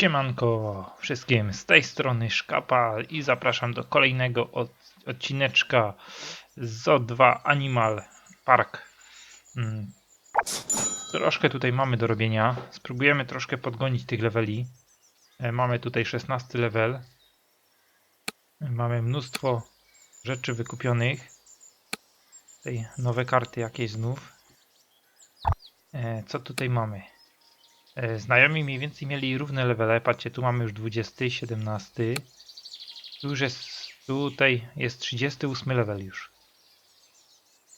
Siemanko wszystkim z tej strony Szkapa i zapraszam do kolejnego od, odcineczka ZO2 Animal Park. Mm. Troszkę tutaj mamy do robienia. Spróbujemy troszkę podgonić tych leveli. E, Mamy tutaj 16 level. E, Mamy mnóstwo rzeczy wykupionych. Tutaj nowe karty jakieś znów. E, Co tutaj mamy? E, Znajomi mniej więcej mieli równe levele. Patrzcie, tu mamy już 20, 17. Tu już jest, tutaj jest 38 level już.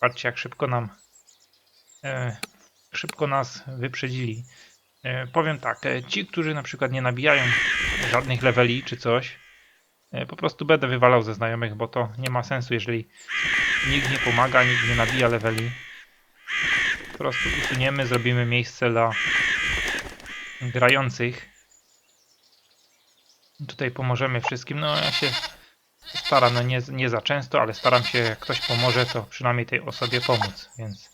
Patrzcie, jak szybko nam, e, szybko nas wyprzedzili. E, powiem tak, e, ci, którzy na przykład nie nabijają żadnych leveli czy coś, e, po prostu będę wywalał ze znajomych, bo to nie ma sensu, jeżeli nikt nie pomaga, nikt nie nabija leveli. Po prostu usuniemy, zrobimy miejsce dla grających. Tutaj pomożemy wszystkim. No ja się staram, no nie, nie za często, ale staram się, jak ktoś pomoże, to przynajmniej tej osobie pomóc, więc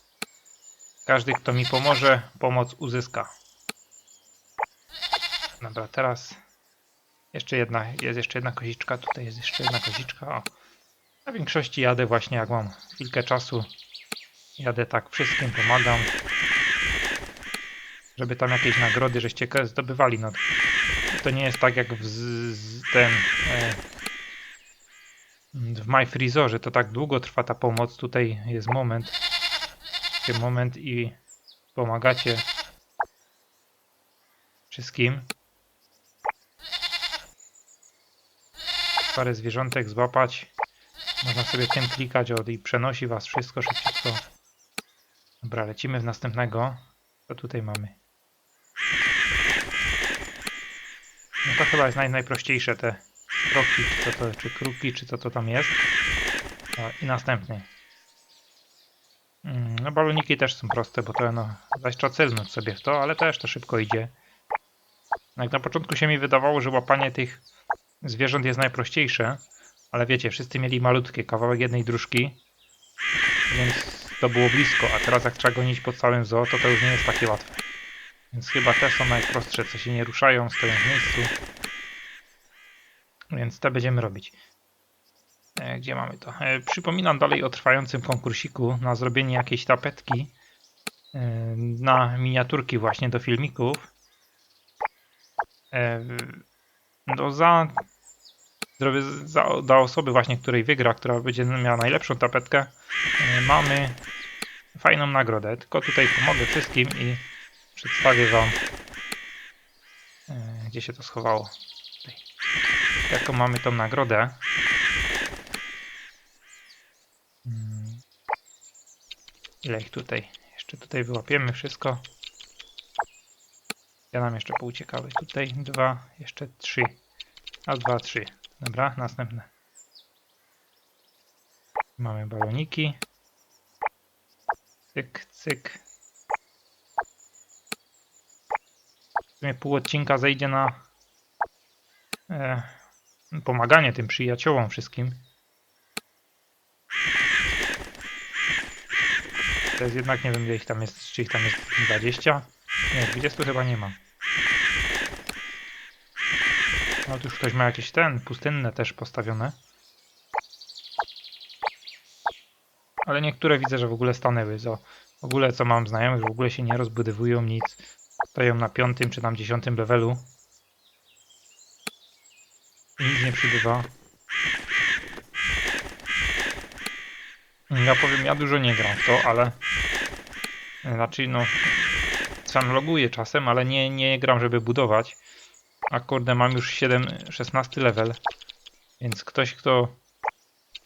każdy, kto mi pomoże, pomoc uzyska. Dobra, teraz jeszcze jedna, jest jeszcze jedna koziczka, tutaj jest jeszcze jedna koziczka. O. Na większości jadę właśnie, jak mam chwilkę czasu, jadę tak wszystkim, pomagam żeby tam jakieś nagrody żeście zdobywali. No, to nie jest tak jak w, z, ten e, w My Freezorze, to tak długo trwa ta pomoc. Tutaj jest moment, ten moment i pomagacie wszystkim. Parę zwierzątek złapać. Można sobie tym klikać o, i przenosi was wszystko szybciutko. Dobra, lecimy w następnego. Co tutaj mamy? No to chyba jest naj, najprościejsze te kroki, czy, to, czy kruki, czy co to tam jest. I następny. Mm, No baloniki też są proste, bo to no, zaś trzeba sobie w to, ale też to szybko idzie. Jak na początku się mi wydawało, że łapanie tych zwierząt jest najprościejsze, ale wiecie, wszyscy mieli malutkie, kawałek jednej dróżki, więc to było blisko, a teraz jak trzeba gonić po całym zoo, to to już nie jest takie łatwe. Więc chyba te są najprostsze, co się nie ruszają, stoją w miejscu. Więc te będziemy robić. E, Gdzie mamy to? E, Przypominam dalej o trwającym konkursiku na zrobienie jakiejś tapetki e, na miniaturki właśnie do filmików. No za, za, dla osoby właśnie, której wygra, która będzie miała najlepszą tapetkę, mamy fajną nagrodę. Tylko tutaj pomogę wszystkim i przedstawię Wam, e, gdzie się to schowało. Jaką mamy tą nagrodę. Mm. Ile ich tutaj? Jeszcze tutaj wyłapiemy wszystko. Ja nam jeszcze pouciekały. Tutaj dwa, jeszcze trzy. A dwa, trzy. Dobra, następne. Mamy baloniki. Cyk, cyk. W sumie pół odcinka zejdzie na e, pomaganie tym przyjaciołom wszystkim. To jest jednak, nie wiem ile ich tam jest, czy ich tam jest 20? Nie, 20 chyba nie ma. No tu już ktoś ma jakieś ten, pustynne też postawione. Ale niektóre widzę, że w ogóle stanęły. Co, w ogóle co mam znajomych, w ogóle się nie rozbudowują nic. Stoją na piątym czy tam dziesiątym levelu. Nic nie przybywa. Ja powiem, ja dużo nie gram w to, ale... Znaczy, no... Sam loguję czasem, ale nie, nie gram, żeby budować. A kurde, mam już 7, 16 level. Więc ktoś, kto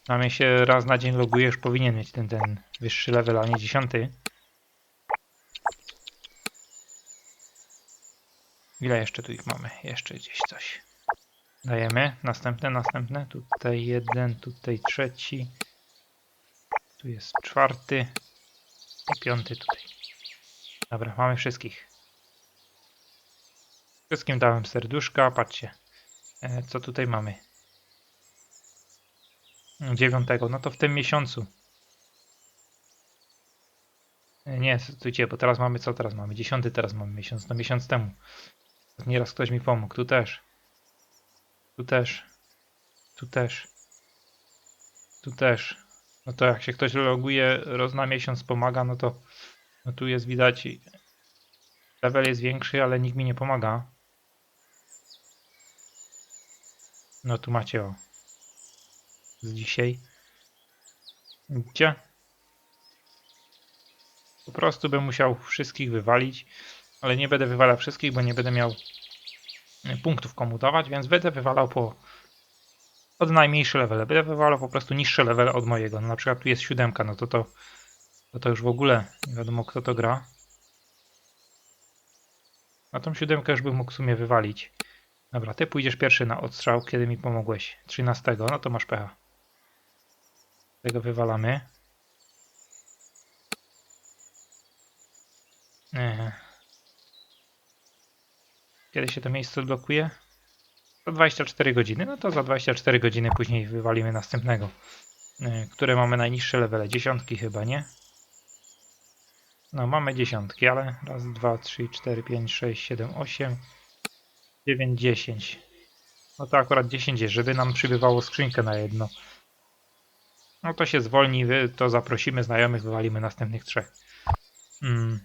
na mnie się raz na dzień loguje, już powinien mieć ten, ten wyższy level, a nie 10. Ile jeszcze tu ich mamy? Jeszcze gdzieś coś. Dajemy. Następne, następne. Tutaj jeden, tutaj trzeci. Tu jest czwarty. I piąty tutaj. Dobra, mamy wszystkich. Wszystkim dałem serduszka. Patrzcie. E, co tutaj mamy? Dziewiątego. No to w tym miesiącu. E, Nie, słuchajcie, bo teraz mamy co teraz mamy? Dziesiąty teraz mamy miesiąc, no miesiąc temu. Nieraz ktoś mi pomógł. Tu też. Tu też. Tu też. Tu też. No to jak się ktoś loguje roz na miesiąc pomaga, no to no tu jest widać level jest większy, ale nikt mi nie pomaga. No tu macie o. Z dzisiaj. Widzicie? Po prostu bym musiał wszystkich wywalić, ale nie będę wywalał wszystkich, bo nie będę miał punktów komu dawać, więc będę wywalał po od najmniejszy level. Będę wywalał po prostu niższe level od mojego. No na przykład tu jest siódemka, no to to, to to już w ogóle nie wiadomo kto to gra. Na tą siódemkę już bym mógł w sumie wywalić. Dobra, ty pójdziesz pierwszy na odstrzał, kiedy mi pomogłeś. 13, no to masz pecha. Tego wywalamy. Eee. Kiedy się to miejsce odblokuje? Za 24 godziny. No to za 24 godziny później wywalimy następnego. Eee, które mamy najniższe levele? Dziesiątki chyba, nie? No mamy dziesiątki, ale raz, dwa, trzy, cztery, pięć, sześć, siedem, osiem, dziewięć, dziesięć. No to akurat 10 jest, żeby nam przybywało skrzynkę na jedno. No to się zwolni, to zaprosimy znajomych, wywalimy następnych trzech. Mm.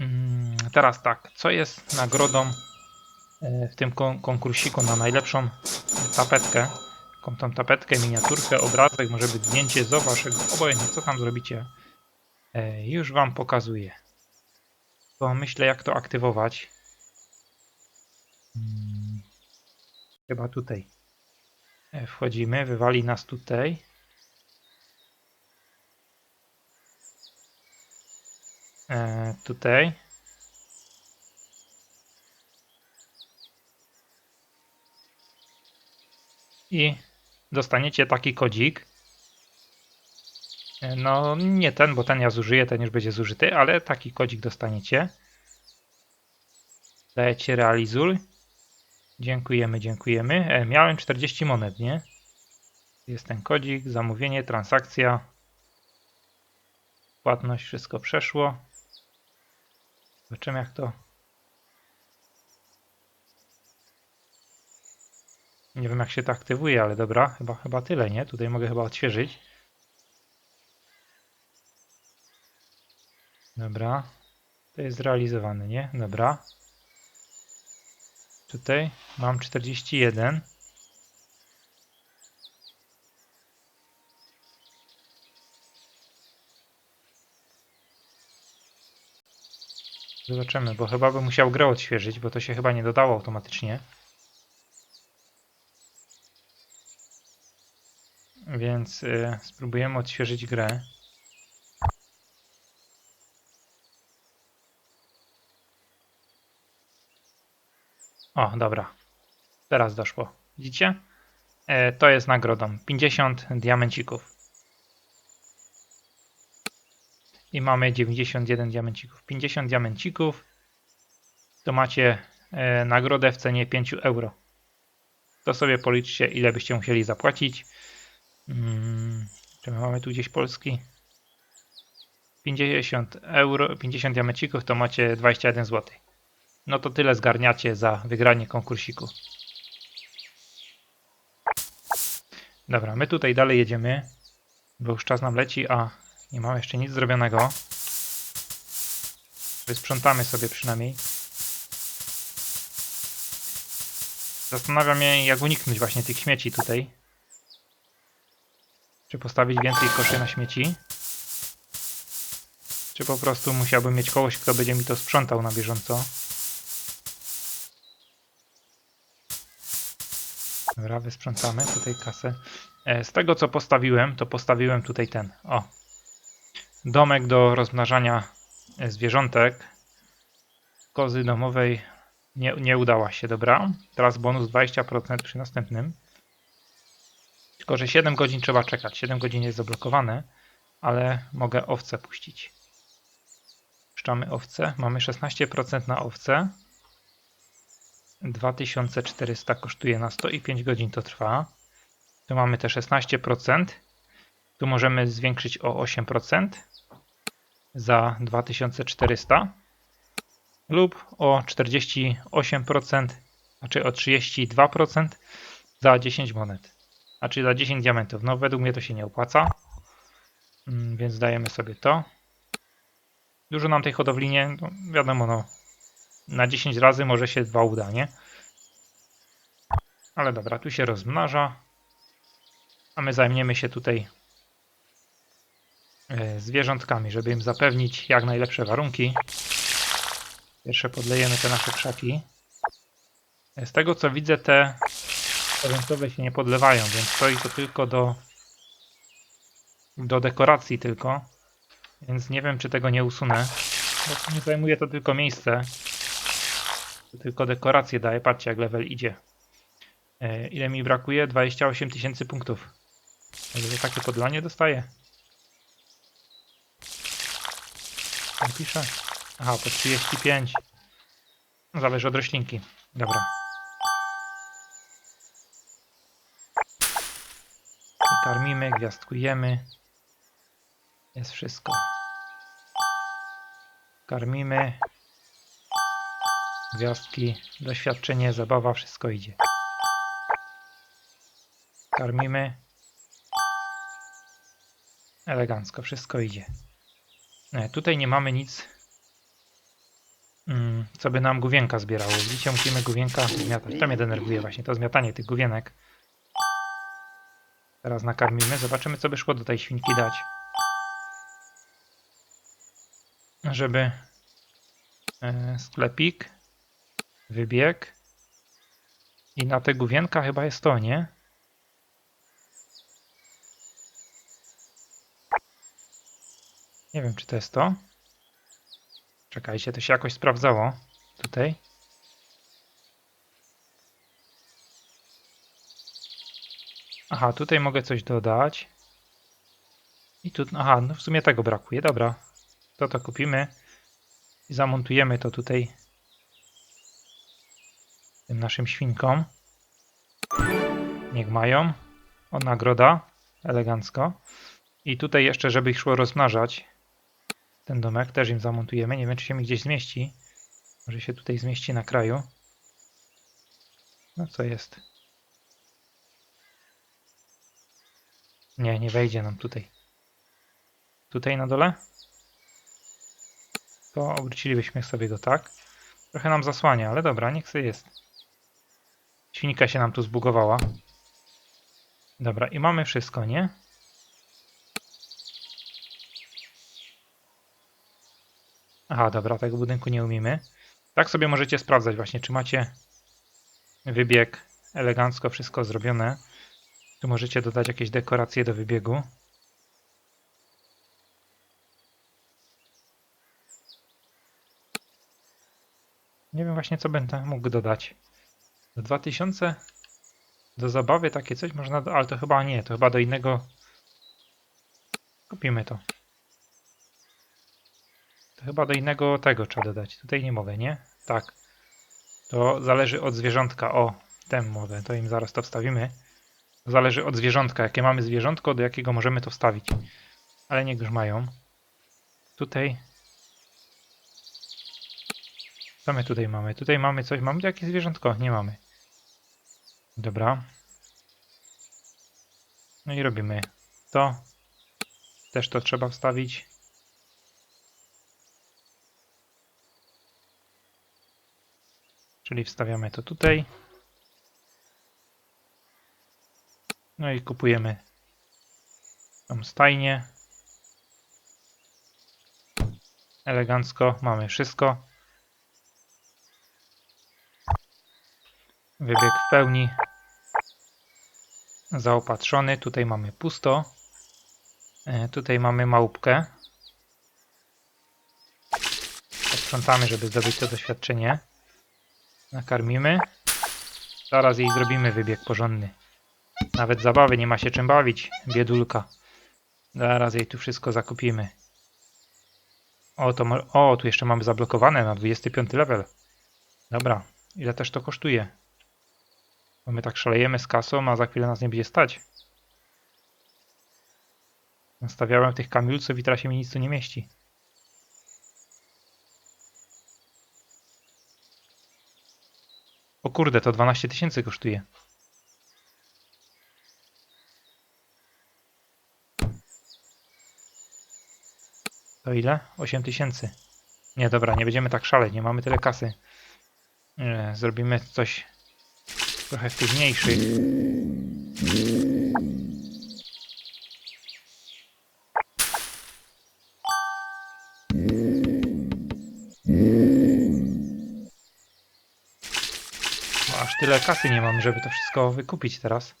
Mm, teraz tak, co jest nagrodą e, w tym kon konkursiku na najlepszą tapetkę? Jaką tą tapetkę, miniaturkę, obrazek, może być zdjęcie z waszego, obojętnie co tam zrobicie. E, już wam pokazuję. To myślę jak to aktywować. Mm, Chyba tutaj. E, Wchodzimy, wywali nas tutaj. Tutaj. I dostaniecie taki kodzik. E, No, nie ten, bo ten ja zużyję, ten już będzie zużyty, ale taki kodzik dostaniecie. Dajecie realizuj. Dziękujemy, dziękujemy. E, miałem 40 monet, nie? Jest ten kodzik, zamówienie, transakcja. Płatność, wszystko przeszło. Zobaczymy jak to. Nie wiem jak się to aktywuje, ale dobra, chyba, chyba tyle, nie? Tutaj mogę chyba odświeżyć. Dobra. To jest zrealizowane, nie? Dobra. Tutaj mam 41. Zobaczymy, bo chyba bym musiał grę odświeżyć, bo to się chyba nie dodało automatycznie. Więc y, spróbujemy odświeżyć grę. O, dobra. Teraz doszło. Widzicie? E, to jest nagrodą. 50 diamencików. I mamy 91 diamencików. 50 diamencików to macie e, nagrodę w cenie 5 euro. To sobie policzcie, ile byście musieli zapłacić. Mm, czy my mamy tu gdzieś polski? 50 euro, 50 diamencików to macie 21 zł. No to tyle zgarniacie za wygranie konkursiku. Dobra, my tutaj dalej jedziemy, bo już czas nam leci, a nie mamy jeszcze nic zrobionego. Wysprzątamy sobie przynajmniej. Zastanawiam się, jak uniknąć właśnie tych śmieci tutaj. Czy postawić więcej koszy na śmieci? Czy po prostu musiałbym mieć kogoś, kto będzie mi to sprzątał na bieżąco? Dobra, wysprzątamy tutaj kasę. E, Z tego co postawiłem, to postawiłem tutaj ten. O. Domek do rozmnażania e, zwierzątek. Kozy domowej nie, nie udała się, dobra. Teraz bonus 20% przy następnym. Tylko, że 7 godzin trzeba czekać. 7 godzin jest zablokowane, ale mogę owce puścić. Puszczamy owce. Mamy 16% na owce. 2400 kosztuje na 100 i 5 godzin to trwa. Tu mamy te 16%. Tu możemy zwiększyć o 8% za 2400. lub o 48%, znaczy o 32% za 10 monet. Znaczy za 10 diamentów. No według mnie to się nie opłaca. Mm, Więc dajemy sobie to. Dużo nam tej hodowli nie, no wiadomo no, na 10 razy może się dwa uda, nie? Ale dobra, tu się rozmnaża. A my zajmiemy się tutaj zwierzątkami, żeby im zapewnić jak najlepsze warunki. Pierwsze podlejemy te nasze krzaki. E, Z tego co widzę, te orętowe się nie podlewają, więc stoi to tylko do, do dekoracji tylko. Więc nie wiem, czy tego nie usunę. Bo nie zajmuje to tylko miejsce. Tylko dekorację daje. Patrzcie, jak level idzie. E, ile mi brakuje? 28 tysięcy punktów. Także takie podlanie dostaję. Tam pisze. Aha, po 35. No, Zależy od roślinki. Dobra. I karmimy, gwiazdkujemy. Jest wszystko. Karmimy. Gwiazdki, doświadczenie, zabawa, wszystko idzie. Karmimy. Elegancko, wszystko idzie. E, tutaj nie mamy nic, mm, co by nam główienka zbierało. Widzicie, musimy główienka zmiatać. To mnie denerwuje właśnie, to zmiatanie tych główienek. Teraz nakarmimy. Zobaczymy, co by szło do tej świnki dać. Żeby e, sklepik, wybieg i na te główienka chyba jest to, nie? Nie wiem, czy to jest to. Czekajcie, to się jakoś sprawdzało. Tutaj. Aha, tutaj mogę coś dodać. I tu, aha, no w sumie tego brakuje. Dobra, to to kupimy i zamontujemy to tutaj tym naszym świnkom. Niech mają. O, nagroda. Elegancko. I tutaj jeszcze, żeby ich szło rozmnażać, ten domek też im zamontujemy. Nie wiem, czy się mi gdzieś zmieści. Może się tutaj zmieści na kraju. No co jest? Nie, nie wejdzie nam tutaj. Tutaj na dole? To obrócilibyśmy sobie go tak. Trochę nam zasłania, ale dobra, niech sobie jest. Świnka się nam tu zbugowała. Dobra, i mamy wszystko, nie? Aha, dobra, tego budynku nie umiemy. Tak sobie możecie sprawdzać właśnie, czy macie wybieg elegancko, wszystko zrobione. Tu możecie dodać jakieś dekoracje do wybiegu. Nie wiem właśnie, co będę mógł dodać. Do 2000 do zabawy takie coś można, ale to chyba nie, to chyba do innego. Kupimy to. Chyba do innego tego trzeba dodać. Tutaj nie mogę, nie? Tak. To zależy od zwierzątka. O, tę mogę. To im zaraz to wstawimy. Zależy od zwierzątka. Jakie mamy zwierzątko, do jakiego możemy to wstawić. Ale niech już mają. Tutaj. Co my tutaj mamy? Tutaj mamy coś. Mamy jakieś zwierzątko? Nie mamy. Dobra. No i robimy to. Też to trzeba wstawić. Czyli wstawiamy to tutaj. No i kupujemy tą stajnię. Elegancko mamy wszystko. Wybieg w pełni zaopatrzony. Tutaj mamy pusto. E, Tutaj mamy małpkę. Posprzątamy, żeby zdobyć to doświadczenie. Nakarmimy. Zaraz jej zrobimy wybieg porządny. Nawet zabawy nie ma się czym bawić, biedulka. Zaraz jej tu wszystko zakupimy. O, to o, tu jeszcze mamy zablokowane na 25 level. Dobra, ile też to kosztuje? Bo my tak szalejemy z kasą, a za chwilę nas nie będzie stać. Nastawiałem tych kamilców i teraz się mi nic tu nie mieści. O kurde, to 12 tysięcy kosztuje. To ile? 8 tysięcy. Nie, dobra, nie będziemy tak szaleć, nie mamy tyle kasy. Zrobimy coś trochę wtórniejszych. Tyle kasy nie mamy, żeby to wszystko wykupić teraz.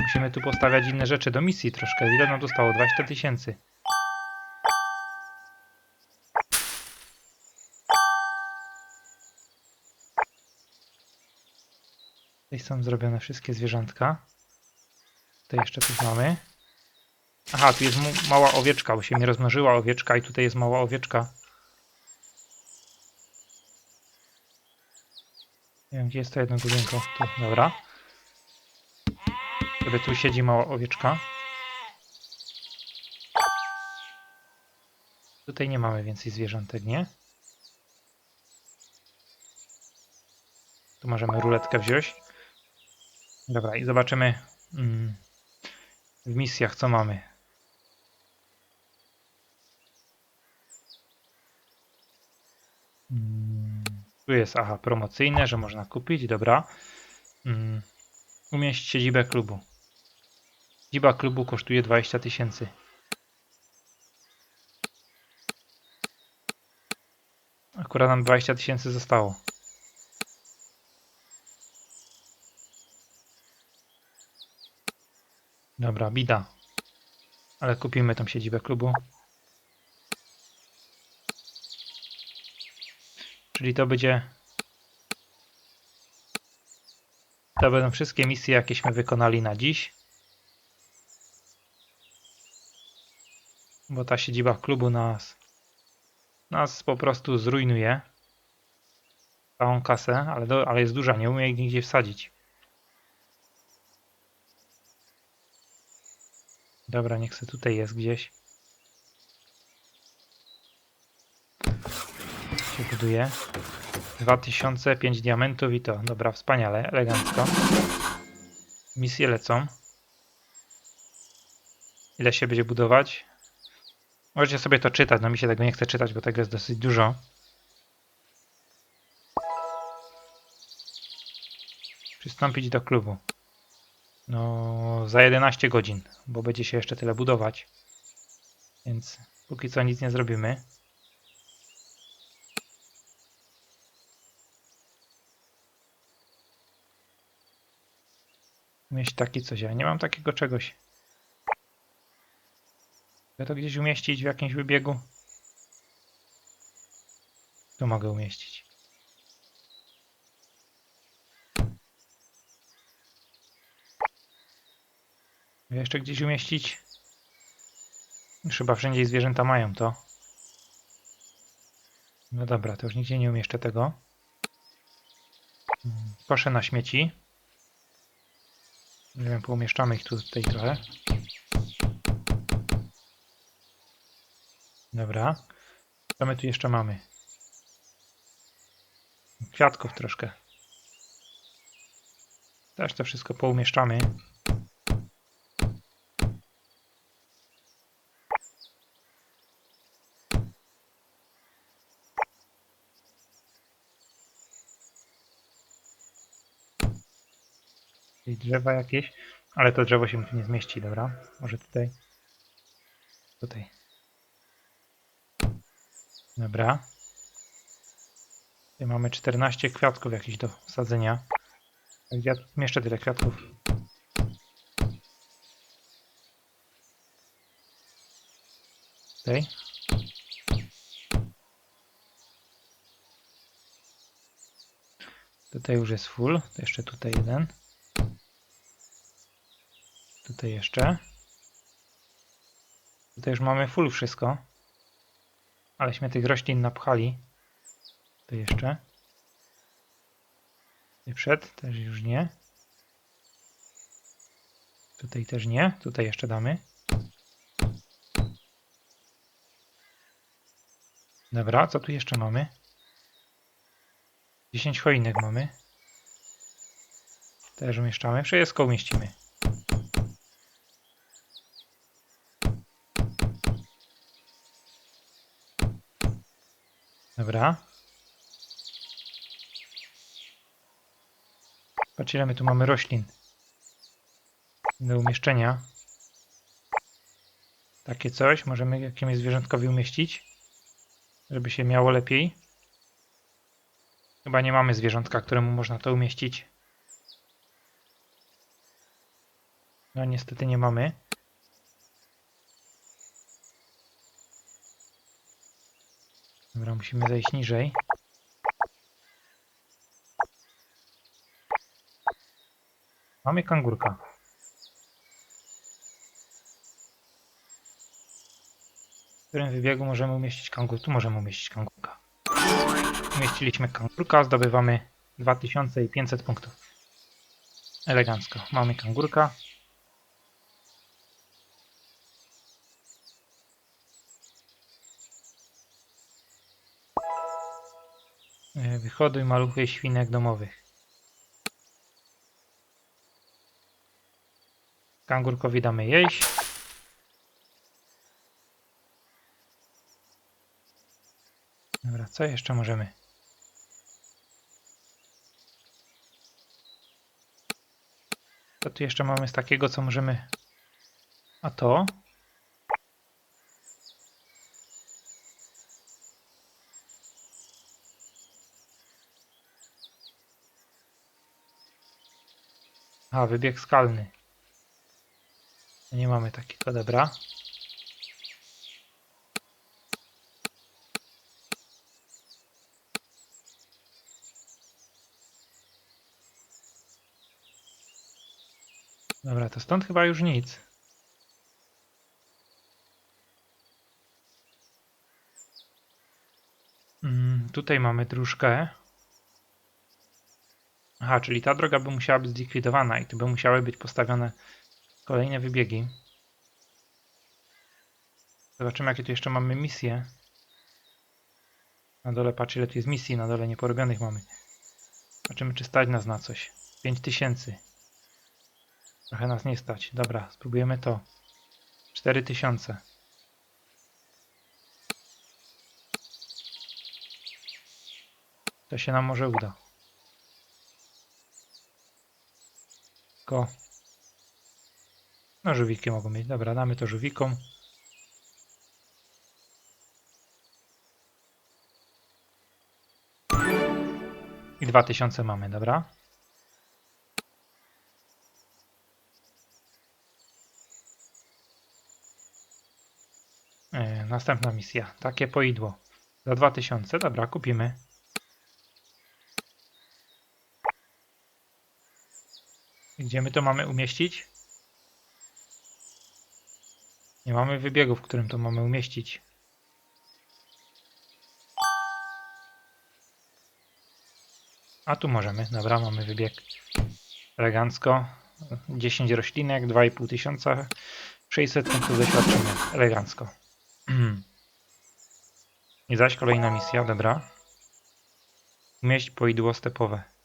Musimy tu postawiać inne rzeczy do misji troszkę. Ile nam zostało? 20 tysięcy. Tutaj są zrobione wszystkie zwierzątka. Tutaj jeszcze coś mamy. Aha, tu jest mała owieczka, bo się nie rozmnożyła owieczka i tutaj jest mała owieczka. Nie wiem, gdzie jest to jedno główienko. Tu, dobra. Sobie tu siedzi mała owieczka. Tutaj nie mamy więcej zwierzątek, nie? Tu możemy ruletkę wziąć. Dobra, i zobaczymy mm, w misjach, co mamy. Tu jest, aha, promocyjne, że można kupić, dobra. Mm, umieść siedzibę klubu. Siedziba klubu kosztuje 20 tysięcy. Akurat nam 20 tysięcy zostało. Dobra, bida. Ale kupimy tą siedzibę klubu. Czyli to będzie. To będą wszystkie misje, jakieśmy wykonali na dziś. Bo ta siedziba klubu nas. nas po prostu zrujnuje. Całą kasę, ale, do, ale jest duża, nie umie jej nigdzie wsadzić. Dobra, niech se tutaj jest gdzieś. Się buduje. 2000, 5 diamentów i to. Dobra, wspaniale, elegancko. Misje lecą. Ile się będzie budować? Możecie sobie to czytać, no mi się tego nie chce czytać, bo tego jest dosyć dużo. Przystąpić do klubu. No, za 11 godzin, bo będzie się jeszcze tyle budować. Więc póki co nic nie zrobimy. Mieć taki coś, ja nie mam takiego czegoś. Ja to gdzieś umieścić w jakimś wybiegu? Tu mogę umieścić. Jeszcze gdzieś umieścić? Już chyba wszędzie zwierzęta mają to. No dobra, to już nigdzie nie umieszczę tego. Mm, Proszę na śmieci. Nie wiem, poumieszczamy ich tu, tutaj trochę. Dobra. Co my tu jeszcze mamy? Kwiatków troszkę. Też to wszystko poumieszczamy. Drzewa jakieś, ale to drzewo się tu nie zmieści, dobra? Może tutaj. Tutaj. Dobra. Tutaj mamy 14 kwiatków jakichś do wsadzenia. Gdzie ja mieszczę tyle kwiatków? Tutaj. Tutaj już jest full. To jeszcze tutaj jeden. Tutaj jeszcze. Tutaj już mamy full wszystko. Aleśmy tych roślin napchali. Tu jeszcze. Tutaj przed też już nie. Tutaj też nie. Tutaj jeszcze damy. Dobra, co tu jeszcze mamy? 10 choinek mamy. Też umieszczamy. Wszystko umieścimy. Dobra. Patrz ile my tu mamy roślin. Do umieszczenia. Takie coś możemy jakiemuś zwierzątkowi umieścić. Żeby się miało lepiej. Chyba nie mamy zwierzątka, któremu można to umieścić. No niestety nie mamy. Dobra, musimy zejść niżej. Mamy kangurka. W którym wybiegu możemy umieścić kangur? Tu możemy umieścić kangurka. Umieściliśmy kangurka, zdobywamy 2500 punktów. Elegancko. Mamy kangurka. Wyhoduj maluchy świnek domowych. Kangurkowi damy jeść. Dobra, co jeszcze możemy? Co tu jeszcze mamy z takiego, co możemy... A to? A, wybieg skalny. Nie mamy takiego, dobra. Dobra, to stąd chyba już nic. Mm, tutaj mamy dróżkę. Aha, czyli ta droga by musiała być zlikwidowana i tu by musiały być postawione kolejne wybiegi. Zobaczymy, jakie tu jeszcze mamy misje. Na dole, patrz ile tu jest misji, na dole nieporobionych mamy. Zobaczymy, czy stać nas na coś. 5000. Trochę nas nie stać. Dobra, spróbujemy to. 4000. To się nam może uda. Tylko... No żółwiki mogą mieć. Dobra, damy to żółwikom. I 2000 mamy, dobra? E, następna misja. Takie poidło. Za 2000. Dobra, kupimy. Gdzie my to mamy umieścić? Nie mamy wybiegu, w którym to mamy umieścić. A tu możemy. Dobra, mamy wybieg. Elegancko. 10 roślinek, 2,5 tysiąca. 600 punktów doświadczenia. Elegancko. I zaś kolejna misja, dobra. Umieść poidło stepowe.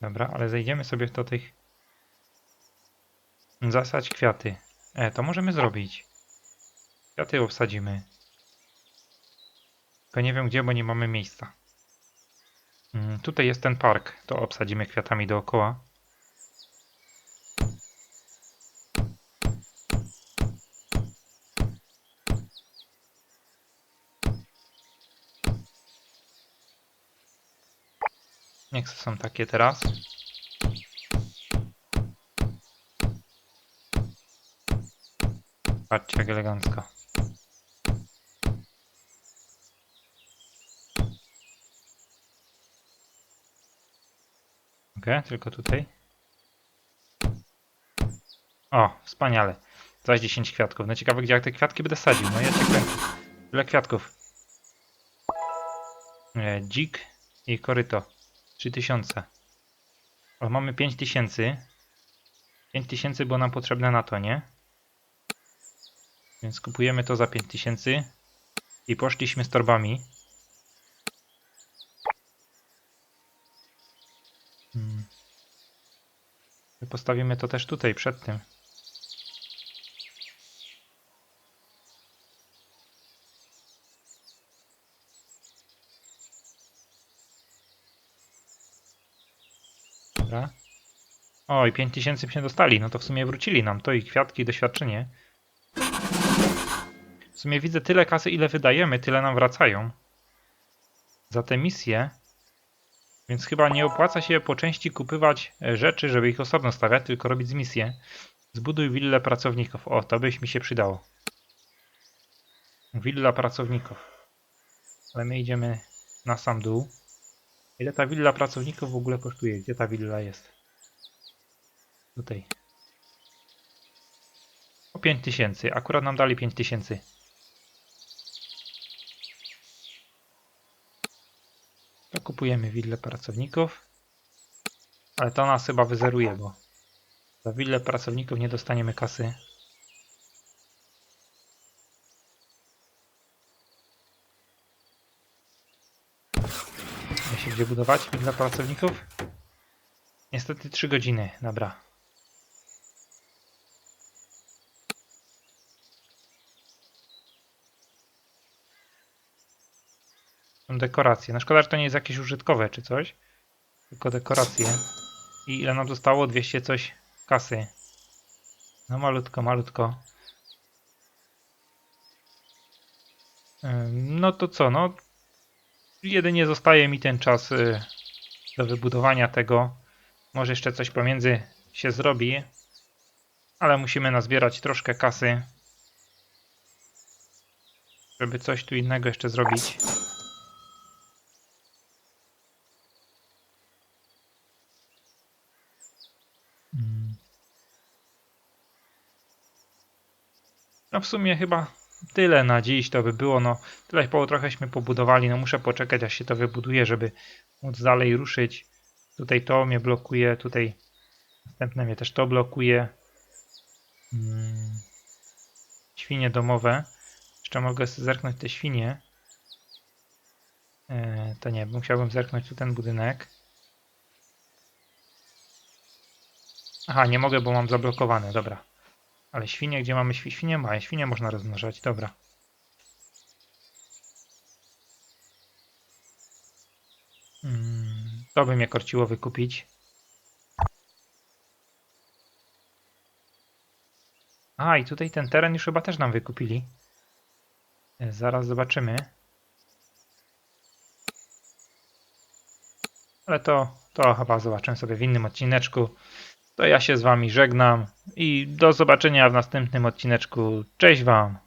Dobra, ale zejdziemy sobie do tych Zasadź kwiaty. E, to możemy zrobić. Kwiaty obsadzimy. Tylko nie wiem gdzie, bo nie mamy miejsca. Mm, tutaj jest ten park. To obsadzimy kwiatami dookoła. Niech są takie teraz. Patrzcie jak elegancko. Ok, tylko tutaj. O, wspaniale. Zaś 10 kwiatków. No ciekawe, gdzie jak te kwiatki będę sadził. No jest kręcę. Ile kwiatków? E, dzik i koryto. 3000. O, mamy 5000. 5000 było nam potrzebne na to, nie? Więc kupujemy to za 5000. I poszliśmy z torbami. Hmm. Postawimy to też tutaj, przed tym. Dobra. O, i 5000 byśmy dostali. No to w sumie wrócili nam to i kwiatki, i doświadczenie. W sumie widzę tyle kasy, ile wydajemy, tyle nam wracają. Za te misje. Więc chyba nie opłaca się po części kupywać e, rzeczy, żeby ich osobno stawiać, tylko robić z misję. Zbuduj willę pracowników. O, to byś mi się przydało. Willa pracowników. Ale my idziemy na sam dół. Ile ta willa pracowników w ogóle kosztuje? Gdzie ta willa jest? Tutaj. O 5000. Akurat nam dali 5000. To kupujemy willę pracowników. Ale to nas chyba wyzeruje, bo za willę pracowników nie dostaniemy kasy. Ma się gdzie budować dla pracowników? Niestety 3 godziny, dobra. Są dekoracje. No szkoda, że to nie jest jakieś użytkowe czy coś. Tylko dekoracje. I ile nam zostało? 200 coś kasy. No malutko, malutko. No to co, no jedynie zostaje mi ten czas y, do wybudowania tego. Może jeszcze coś pomiędzy się zrobi, ale musimy nazbierać troszkę kasy, żeby coś tu innego jeszcze zrobić. No w sumie chyba tyle na dziś to by było. No po trochęśmy pobudowali. No muszę poczekać aż się to wybuduje, żeby móc dalej ruszyć. Tutaj to mnie blokuje, tutaj następne mnie też to blokuje. Mm. Świnie domowe. Jeszcze mogę zerknąć te świnie. E, to nie, musiałbym zerknąć tu ten budynek. Aha, nie mogę, bo mam zablokowane, dobra. Ale świnie, gdzie mamy świ świnie? Ma, świnie można rozmnażać, dobra. Mm, to by mnie korciło wykupić. A, i tutaj ten teren już chyba też nam wykupili. E, Zaraz zobaczymy. Ale to, to chyba zobaczymy sobie w innym odcineczku. To ja się z wami żegnam i do zobaczenia w następnym odcineczku. Cześć wam!